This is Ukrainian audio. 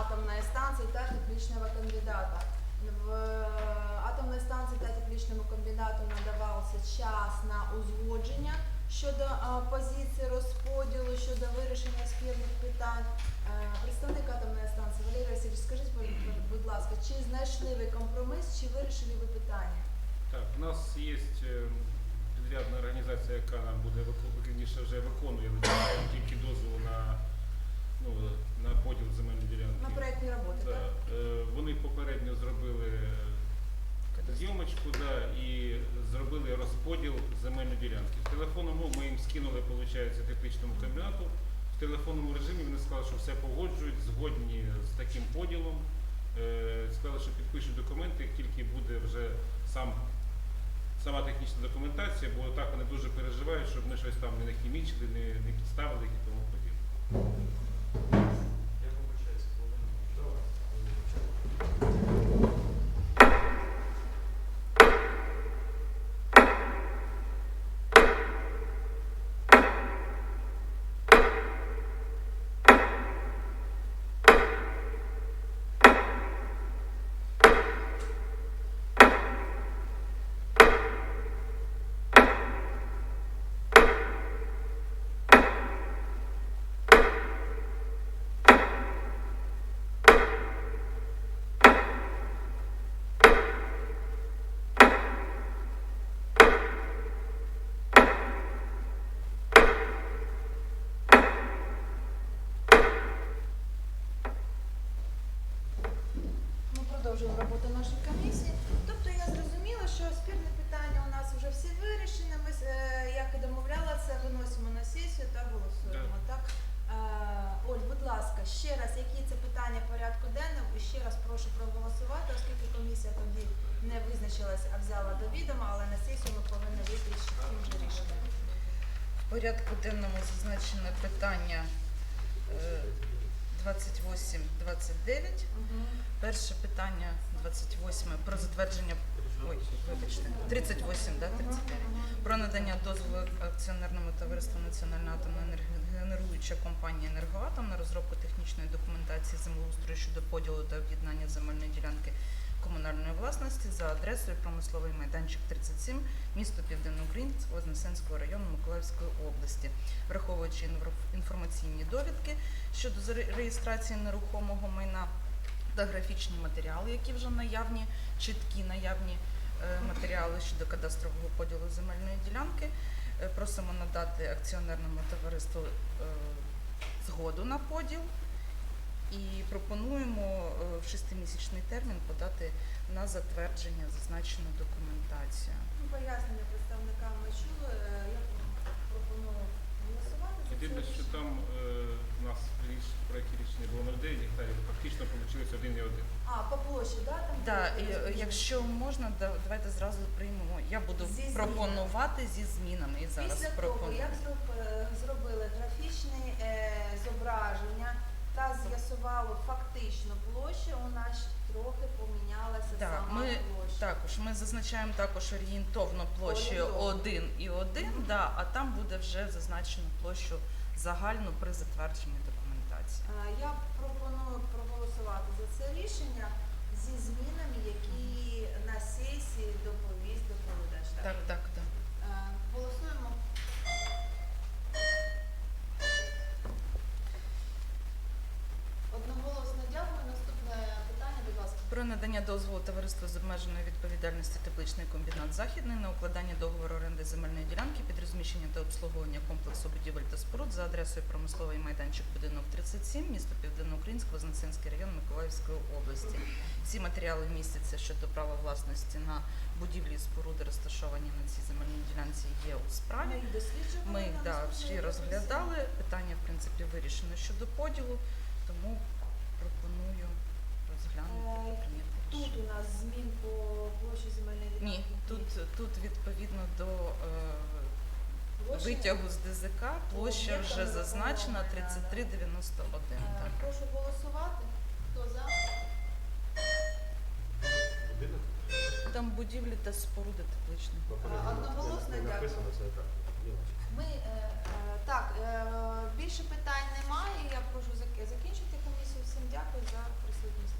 атомной станции та тепличного комбината. В е, атомної станції та тепличному комбінату надавався час на узгодження щодо е, позиції розподілу, щодо вирішення спірних питань. Е, Представник атомної станції Валерій Васильович, скажіть, будь- ласка, чи знайшли ви компроміс, чи вирішили ви питання? Так, у нас є підрядна організація, яка нам буде вже виконує, тільки дозвіл на, ну, на поділ земельної ділянки. На проєктні роботи, Да. так? Е, Вони попередньо зробили зйомочку да, і зробили розподіл земельної ділянки. В телефонному ми їм скинули, виходить, тепличному комбінату. В телефонному режимі вони сказали, що все погоджують, згодні з таким поділом. Е, Сказали, що підпишуть документи, як тільки буде вже сам, сама технічна документація, бо так вони дуже переживають, щоб ми щось там не нахімічили, не, не підставили і тому подібне. Ми роботу нашої комісії. Тобто я зрозуміла, що спірне питання у нас вже всі вирішені. Ми, е, як і домовлялися, виносимо на сесію та голосуємо. Так? Е, Оль, будь ласка, ще раз, які це питання порядку денного, і ще раз прошу проголосувати, оскільки комісія тоді не визначилась, а взяла до відома, але на сесію ми повинні вийти з чітким же рішенням. В порядку денному зазначене питання е, 28-29. Перше питання 28 про затвердження. Ой, вибачте, 38, да, 39. Про надання дозволу акціонерному товариству Національна атомна енергогенеруюча компанія «Енергоатом» на розробку технічної документації землеустрою щодо поділу та об'єднання земельної ділянки комунальної власності за адресою промисловий майданчик 37, місто Південноукраїнськ, Вознесенського району Миколаївської області, враховуючи інформаційні довідки щодо реєстрації нерухомого майна та графічні матеріали, які вже наявні, чіткі наявні е, матеріали щодо кадастрового поділу земельної ділянки. Е, Просимо надати акціонерному товариству е, згоду на поділ і пропонуємо е, в шестимісячний термін подати на затвердження зазначену документацію. Ну, Пояснення представника ми чули. Е, Я пропоную голосувати. Єдине, що там е, у нас в в проєкті рішення було 0,9 гектарів, фактично вийшло 1,1. А, по площі, да? Там Да, і, якщо можна, да- давайте зразу приймемо. Я буду Зі змінами. пропонувати зі змінами і зараз Після того, як зроб- зробили графічне е, та фактично площу, у нас трохи помінялася Так, сама ми площа. Також ми зазначаємо також орієнтовно площею Орієнтовно. 1 і 1, да, а там буде вже зазначено площу загальну при затвердженні документації. Е, Я пропоную проголосувати за це рішення зі змінами, які надання дозволу товариству з обмеженою відповідальністю тепличний комбінат Західний на укладання договору оренди земельної ділянки під розміщення та обслуговування комплексу будівель та споруд за адресою промисловий майданчик будинок 37, місто Південноукраїнськ, Вознесенський район Миколаївської області. Всі матеріали містяться щодо права власності на будівлі і споруди, розташовані на цій земельній ділянці, є у справі. Ми їх да, всі розглядали. Питання, в принципі, вирішено щодо поділу, тому пропоную розглянути Е, та прийняти Тут рішення. у нас змін по площі земельної ділянки. Ні, тут, тут відповідно до е, витягу з ДЗК площа вже зазначена 3391. Е, Так. Прошу голосувати. Хто за? Там будівлі та споруди тепличні. Одноголосно дякую. Так. Ми е, е, так, е, більше питань немає. Я прошу закінчити комісію Всім дякую за присутність.